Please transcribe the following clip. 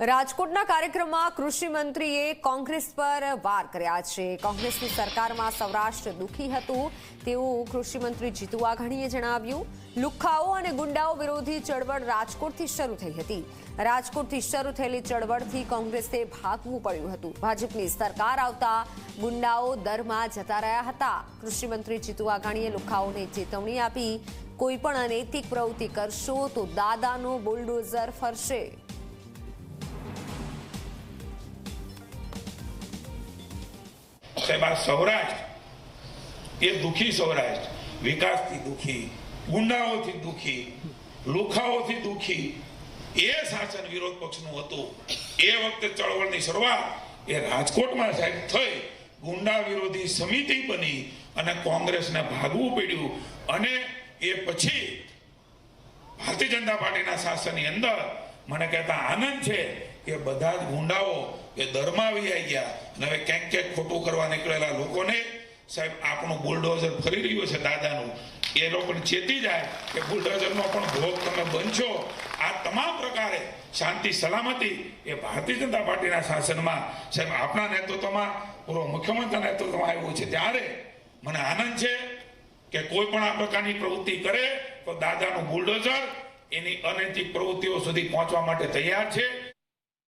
રાજકોટના કાર્યક્રમમાં કૃષિ મંત્રીએ કોંગ્રેસ પર વાર કર્યા છે. કોંગ્રેસની સરકારમાં સૌરાષ્ટ્ર દુખી હતું. તેવું કૃષિ મંત્રી જીતુ વાઘાણીએ જણાવ્યું. લુખ્ખાઓ અને ગુંડાઓ વિરોધી ચળવળ રાજકોટથી શરૂ થઈ હતી. રાજકોટથી શરૂ થયેલી ચળવળથી કોંગ્રેસે ભાગવું પડ્યું હતું. ભાજપની સરકાર આવતા ગુંડાઓ દરમાં જતા રહ્યા હતા. કૃષિ મંત્રી જીતુ વાઘાણીએ લુખ્ખાઓને ચેતવણી આપી, કોઈ પણ અનૈતિક પ્રવૃત્તિ કરશો તો દાદાનો બુલડોઝર ફરશે. આ સૌરાષ્ટ્ર એ દુખી સૌરાષ્ટ્ર. વિકાસથી દુખી, ગુંડાઓથી દુખી, લુખાઓથી દુખી. એ શાસન વિરોધ પક્ષનું હતું. એ વખતે ચળવળની શરૂઆત એ રાજકોટમાં સાહેબ થઈ. ગુંડા વિરોધી સમિતિ બની અને કોંગ્રેસને ભાગવું પડ્યું. અને એ પછી ભારતીય જનતા પાર્ટીના શાસનની અંદર મને કહેતા આનંદ છે કે બધા જ ગુંડાઓ એ દરમાં આવી ગયા અને હવે ક્યાંક ક્યાંક ખોટું કરવા નીકળેલા લોકોને સાહેબ, આપણું બુલડોઝર ફરી રહ્યું છે દાદાનું. એ લોકોને ચેતી જાય કે બુલડોઝરનો પણ ભોગ તમે બનશો. આ તમામ પ્રકારે શાંતિ, સલામતી એ ભારતીય જનતા પાર્ટીના શાસનમાં સાહેબ આપણા નેતૃત્વમાં, પૂર્વ મુખ્યમંત્રીના નેતૃત્વમાં આવ્યું છે. ત્યારે મને આનંદ છે કે કોઈ પણ આ પ્રકારની પ્રવૃત્તિ કરે તો દાદાનું બુલડોઝર એની અનૈતિક પ્રવૃત્તિઓ સુધી પહોંચવા માટે તૈયાર છે.